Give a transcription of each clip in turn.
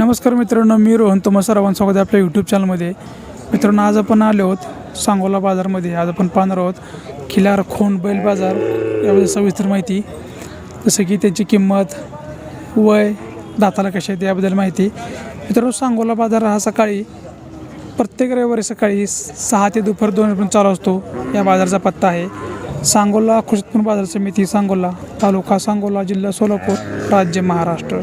नमस्कार मित्रांनो मी रोहन तुम्हा सर्वांचं स्वागत आहे आपल्या यूट्यूब चॅनलमध्ये मित्रांनो आज आपण आलो आहोत सांगोला बाजारमध्ये. आज आपण पाहणार आहोत खिलार खोंड बैल बाजार. याबद्दल सविस्तर माहिती. जसं की त्यांची किंमत वय दाताला कशा आहेत याबद्दल माहिती. मित्रांनो सांगोला बाजार हा सकाळी प्रत्येक रविवारी सकाळी सहा ते दुपार दोन चालू असतो. या बाजारचा पत्ता आहे. सांगोला कृषी बाजार समिती सांगोला तालुका सांगोला जिल्हा सोलापूर राज्य महाराष्ट्र.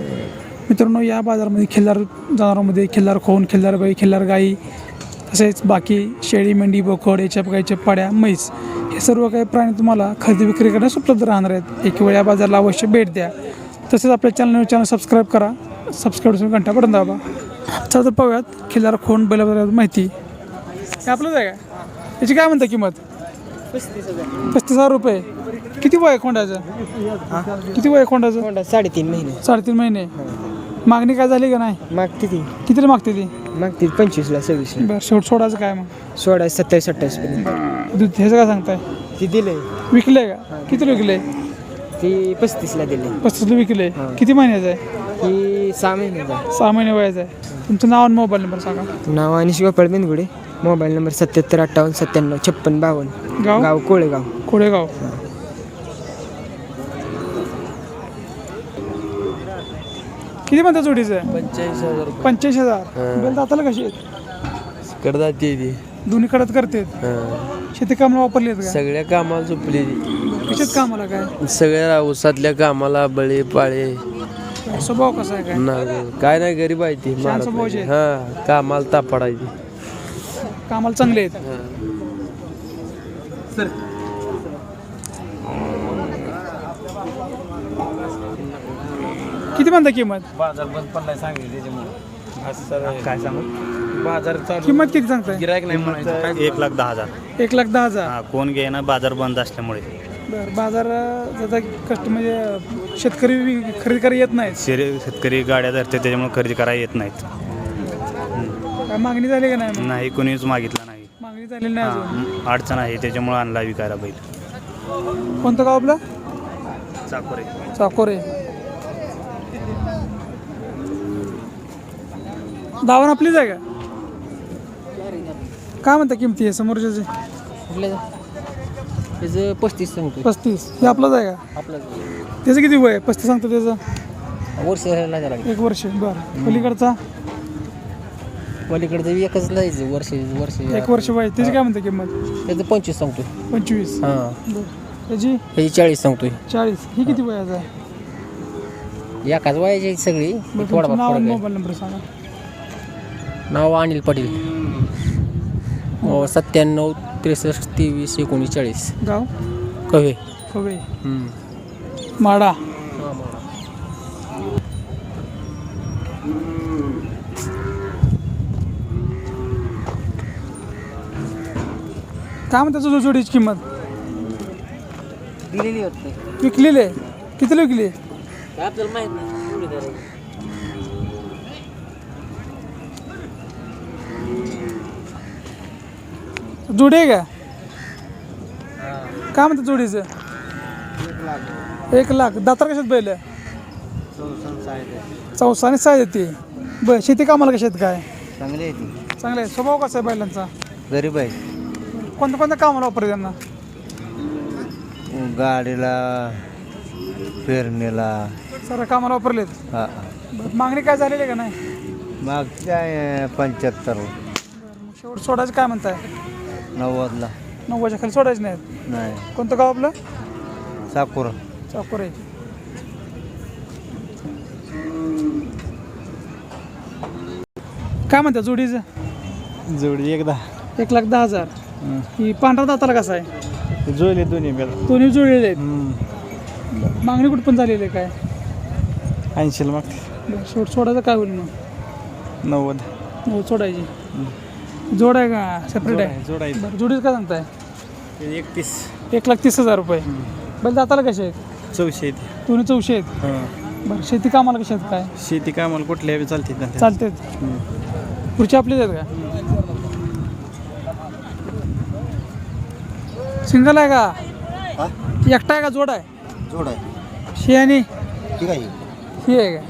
मित्रांनो या बाजारामध्ये खिल्लार जनावरांमध्ये खिल्लार खोन खिल्लार गाई खिल्लार गाई तसेच बाकी शेळी मेंढी बोकड याच्या गाईच्या पाड्या म्हैस हे सर्व काही प्राणी तुम्हाला खरेदी विक्री करण्यास उपलब्ध राहणार आहेत. एक वेळ या बाजाराला अवश्य भेट द्या. तसेच आपल्या चॅनल चॅनल सबस्क्राईब करा. सबस्क्राईब घंटा पडून दाबा. चला तर पाहूयात खिल्लार खोन बैलाबद्दल माहिती. हे आपलंच आहे का? याची काय म्हणता किंमत? पस्तीस हजार रुपये. किती वय खोंडाचं? किती वय खोंडाचं? साडेतीन महिने. साडेतीन महिने. मागणी काय झाली का नाही? मागते ती. कितीला मागते ती? मागते पंचवीसला सव्वीसला. बरं शेवट सोडायचं काय मग? सोळा सत्तावीस अठ्ठावीस पर्यंत. दूध ह्याचं काय सांगताय? ती दिले विकले का? कितीला विकले ती पस्तीसला दिले पस्तीसला विकले किती महिन्याचं आहे? ही सहा महिन्याचा सहा महिने वयाचं आहे. तुमचं नाव आणि मोबाईल नंबर सांगा. नाव अनिश गोपाळ बिनगुडे. मोबाईल नंबर सत्याहत्तर अठ्ठावन्न सत्त्याण्णव छप्पन बावन्न. गाव? गाव कोळेगाव. कोळेगाव. किती म्हणता जोडीचं? पंचेचाळीस हजार पंच्याऐंशी हजार. बेल दाताला कशी आहेत? कडदा ती. दोन्ही कडत करते शेती कामाला वापरली आहेत सगळ्या कामाला झोपली ती. कशात कामाला काय? सगळ्या ऊसातल्या कामाला बळी पाळे. स्वभाव कसा आहे काय? नाग काय नाही गरीब आहे ती. मारत स्वभावाची नाही. हा कामाला तापडायची कामाला चांगले आहेत. किती म्हणता किंमत? बाजार बंद पडलाय सांगली त्याच्यामुळे. काय सांगू? बाजार चालू. किंमत किती सांगताय? गिरायक नाही म्हणायचं. काय एक लाख दहा हजार. एक लाख दहा हजार. हा, कोण घेणं बाजार बंद असल्यामुळे. बरं बाजार आता कस्ट म्हणजे अं, शेतकरी वि- खरेदी करायला येत नाहीत. शेरे शेतकरी गाड्या धरते त्याच्यामुळे खरेदी करायला येत नाहीत. काय मागणी झाली का नाही? मग? नाही कोणीच मागितलं नाही. मागणी झालेली नाही अजून. हा, अडचण आहे त्याच्यामुळे आणला विकायला बैल. कोणतं गाव आपलं? चाकोरे. चाकोरे. दावण आपलीच आहे का? काय म्हणता किमती आहे समोरच्याचे? त्याचं पस्तीस सांगतो पस्तीस. हे आपलंच आहे का? आपलं त्याचं किती वय आहे? पस्तीस सांगतो त्याचं. वर्ष एक वर्ष. बरं. पलीकडचा? पलीकडचं एकच जायचं वर्ष वर्ष. एक वर्ष वय त्याची काय म्हणता किंमत? त्याचं पंचवीस सांगतो पंचवीस. हां. बरं. त्याची? त्याची चाळीस सांगतोय. चाळीस. ही किती वयाचं आहे? एकाच वयाची सगळी. बरं थोडा तुमचं नाव आणि फरक आहे. मोबाईल नंबर सांगा. नाव अनिल पाटील. हो सत्त्याण्णव त्रेसष्ट तेवीस एकोणीसचाळीस गाव? कवे कवे माडा. काय म्हणता तुझं जोडीची किंमत? दिलेली होते. विकलेली आहे. कितीला विकली आपल्याला माहीत नाही. जोडी आहे का? काय म्हणतं जोडीचं? एक लाख. दातार कशात बैल? चौसा आणि सहा येते बर शेती कामाला कशात काय? चांगली आहे ती. चांगलं आहे. स्वभाव कसा आहे बैलांचा? गरीब आहे. कोणत्या कोणत्या कामाला वापरते त्यांना? गाडीला पेरणीला सर्व कामाला वापरलेत. हा. बरं, मागणी काय झालेली आहे का नाही? मग काय पंच्याहत्तर. बरं, मग शेवट सोडायचं काय म्हणताय? नव्वदला. नव्वदच्या खाली सोडायचं नाहीत नाही. कोणतं गाव आपलं? साकूर चाकोरे. काय म्हणता जोडीचं? जोडी एकदा. एक लाख दहा हजार. ही. पांढरा दाताला कसा आहे? जुळले दोन्ही बेला दोन्ही जुळलेले आहेत. मागणी कुठं पण झालेली आहे काय? ऐंशीला मागते बरं, शेवट सोडायचं काय होईल मग? नव्वद. हो सोडायची. जोड आहे का? सेपरेट आहे? जोड आहे बरं जोडीच काय सांगताय? एकतीस. एक लाख तीस हजार रुपये. बरं दाताला कसे आहेत? चौशे येते दोन्ही चौशे आहेत? बरं शेती कामाला कशा आहेत काय? शेती कामाला कुठल्या चालते ना चालते पुढचे आपलेच आहेत का? सिंगल आहे का? एकटा आहे का? जोड आहे? जोड आहे. शी आणि ठीक आहे. ही आहे का?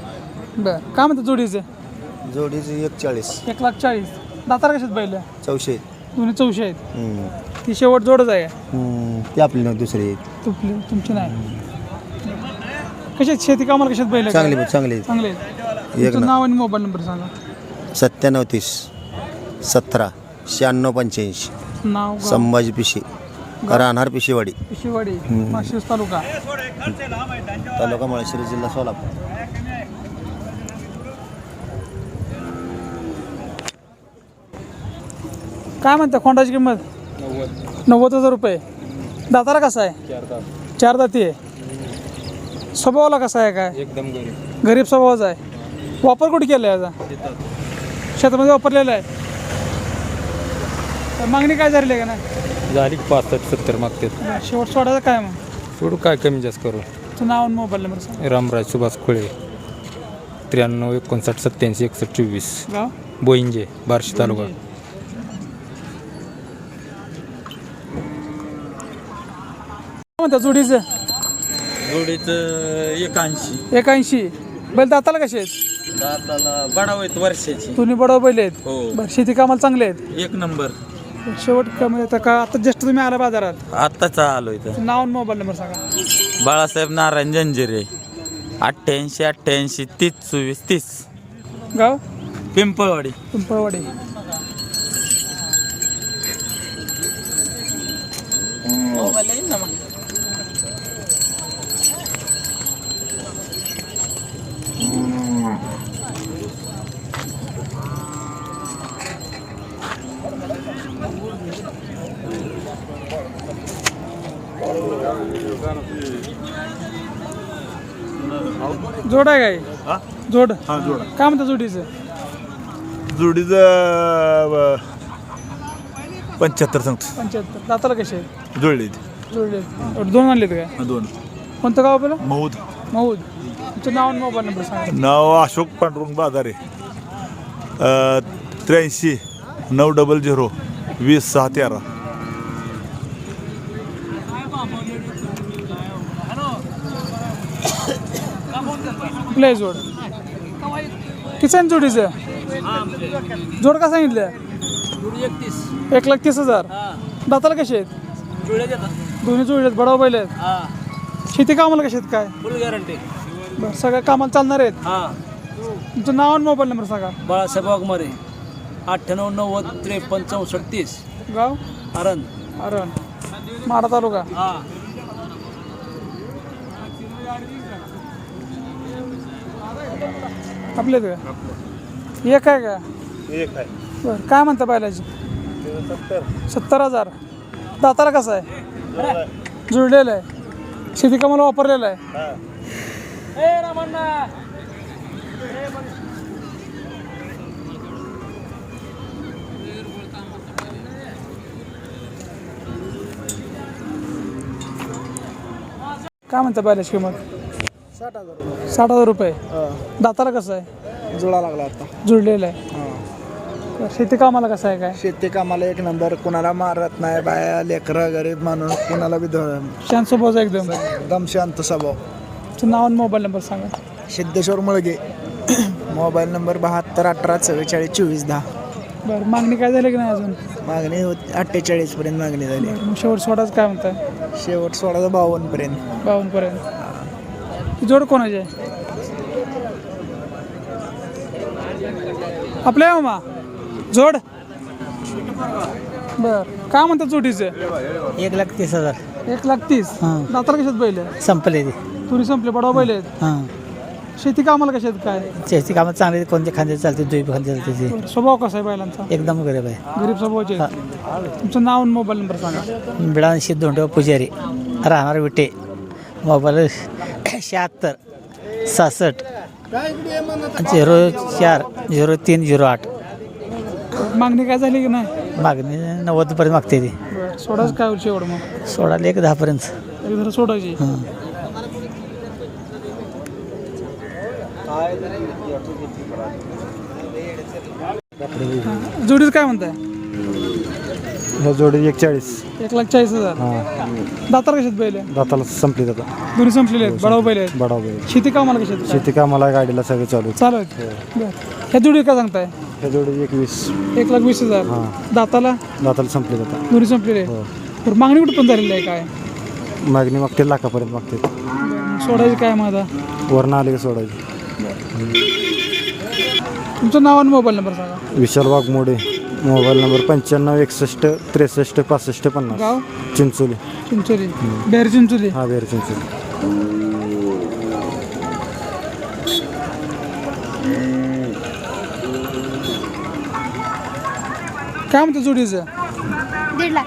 बरं. काय म्हणतं जोडीचं? जोडीची एक चाळीस एक लाख चाळीस. दातार कशात बैल? चौशे. दोन्ही चौशे आहेत. ती शेवट जोडच आहे हम्म. ते आपली ना दुसरी तुपली तुमची नाही. कशात शेती कामाला कशात बैल चांगली चांगली चांगले आहेत. एक तुमचं ना नाव आणि मोबाईल नंबर सांगा. सत्त्याण्णव तीस सतरा शहाण्णव पंच्याऐंशी. नाव गाव, संभाजी पिशी. राहणार पिशीवाडी. पिशेवाडी माशिरस तालुका. तालुका माळशिरस जिल्हा सोलापूर. काय म्हणता खोंडाची किंमत? नव्वद हजार रुपये. दाताला कसा आहे? चार दाती. आहे. स्वभावाला कसा आहे काय? एकदम गरीब. गरीब स्वभावाचा आहे. वापर कुठे केला आहे याचा शेतामध्ये वापरलेला आहे. तर मागणी काय झाली आहे का नाही? झाली पासष्ट सत्तर मागते शेवट सोडायचं काय मग? सोडू काय कमी जास्त करू? तुझं नाव आणि मोबाईल नंबर सांग. रामराज सुभाष खुळे त्र्याण्णव एकोणसाठ सत्याऐंशी एकसष्ट चोवीस. गाव? बोईंजे बार्शी तालुका. काय म्हणता जोडीचं? जोडीचं एकाऐंशी. एकाऐंशी. बैल दाताला कसे आहेत? दाताला बडाव आहेत वर्षाची. तुम्ही बडा बैल आहेत. हो. बरं शेती कामाला चांगले आहेत? एक नंबर. शेवट कमी आता का? आता जस्ट तुम्ही आला बाजारात. आत्ताचा आलो इथं. नाव आणि मोबाईल नंबर सांगा. बाळासाहेब नारायण जंजिरे अठ्ठ्याऐंशी अठ्ठ्याऐंशी तीस चोवीस तीस. गाव? पिंपळवाडी. पिंपळवाडी. जोड आहे काय? जोड. हा जोड. काय म्हणता जोडीचं? जोडीचं पंच्याहत्तर सांगतो. पंच्याहत्तर. दाताला कसे आहेत? जोडली जोडले एवढे दोन आणलेत काय? दोन. कोणतं गाव आपलं? मऊद. महूद तुमचं नाव आणि मोबाईल नंबर सांगा. नाव अशोक पांडुरंग बाजारे. त्र्याऐंशी नऊ डबल झिरो वीस सहा तेरा. प्ले जोड किचन जोडीचं? जोड का सांगितलं एक लाख तीस हजार. दाताला कसे आहेत? दोन्ही जोडी आहेत बडाव बैल आहेत. शेती कामाला कसे आहेत काय? बरं सगळ्या कामाला चालणार आहेत? हा तुमचं नाव आणि मोबाईल नंबर सांगा. बाळासाहेब वाघमारे अठ्ठ्याण्णव नव्वद त्रेपन्न चौसष्ट तीस. गाव? आरण. अरण माडा तालुका? हा. आपले एक आहे का? एक आहे. बरं काय म्हणता बैलाची सत्तर. हजार. दाताला कसा आहे? जुळलेलं आहे. शेती कामाला वापरलेलं आहे. काय म्हणता बैलाची किंमत? साठ हजार रुपये. दाताला कसं आहे? जुळा लागला आता. जुळलेलं आहे. शेती कामाला कसं आहे काय? शेती कामाला एक नंबर. कुणाला मारत नाही बाया लेकरं गरीब माणूस कुणाला बी शांत स्वभावचा एकदम. एकदम शांत स्वभाव. तुमचं नाव आणि मोबाईल नंबर सांगा. सिद्धेश्वर मुळगे. मोबाईल नंबर बहात्तर अठरा चव्वेचाळीस चोवीस दहा. बरं मागणी काय झाली की नाही अजून? मागणी होती अठ्ठेचाळीस पर्यंत मागणी झाली. बरं, मग शेवट सोडाच काय म्हणताय? शेवट सोळा बावन्न पर्यंत बावनपर्यंत जोड कोणाची आहे? आपल्या आहे मामा. जोड. बर. काय म्हणतात जोडीचं एक लाख तीस हजार. एक लाख तीस. दातार कशात बैल आहे? संपले ते. तुरी संपले बडाव बैल आहेत. हां. शेती कामाला कशात काय? शेती कामं चांगली कोणते खांदे चालते दुई खांदे चालते स्वभाव कसा आहे बैलांचा? एकदम गरीब आहे. गरीब स्वभावाचे आहेत. तुमचं नाव आणि मोबाईल नंबर सांगा. बिळांशी दोंडव पुजारी. राहणार विटे. मोबाईल शहात्तर सहासष्ट झिरो चार झिरो तीन झिरो आठ. मागणी काय झाली की नाही? मागणी नव्वदपर्यंत मागते ती. सोडाच काय होईल शेवट मग? सोळाला एक दहापर्यंत एक जरा सोडायची? हां. जोडीचं काय म्हणताय? ह्या जोडी एक चाळीस एक लाख चाळीस हजार. दातार कशात बैल आहे? दाताला संपली जातात दोन्ही संपलेले आहेत बडाव बैल आहेत. बडाव बैल शेती कामाला कशात काय? शेती कामाला गाडीला सगळे चालू चालू आहेत. बरं. ह्या जोडी काय सांगताय? ह्या जोडी एकवीस. एक लाख वीस हजार. दाताला? दाताला संपली जातात दोन्ही संपलेले हो. बरं मागणी कुठं पण झालेली आहे काय? मागणी मागते लाखापर्यंत मागते सोडायची काय माझा वरनं आले की सोडायची. तुमचं नाव आणि मोबाईल नंबर सांगा. विशाल वाघमोडे. मोबाईल नंबर पंच्याण्णव एकसष्ट त्रेसष्ट पासष्ट पन्नास. गाव? चिंचोली. चिंचोली. बेर चिंचोली. हा बेर चिंचोली. काय म्हणतं जोडीचं? दीड लाख.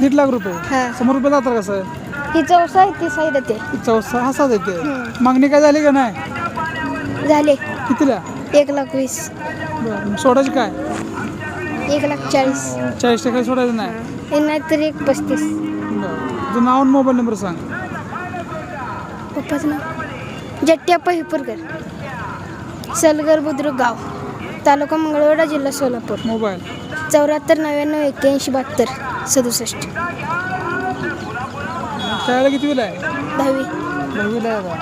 दीड लाख रुपये. हां. समोर रुपये जातात कसं आहे ही चौसा आहे ती साईड ते चौसा हसा देते मागणी काय झाली का नाही? झाले. कितीला? एक लाख वीस. बरं सोडायची काय? एक लाख चाळीस. चाळीस टक्के सोडायचं नाही. हे नाहीतर एक पस्तीस. बरं. तुझं नाव आणि मोबाईल नंबर सांग. पप्पाचं नाव? जट्ट्याप्पा हिपूरकर. सलगर बुद्रुक गाव. तालुका मंगळवेढा जिल्हा सोलापूर. मोबाईल. चौऱ्याहत्तर नव्याण्णव एक्क्याऐंशी बहात्तर सदुसष्ट. शाळेला किती वेळ आहे? दहावी. दहावीला आहे का?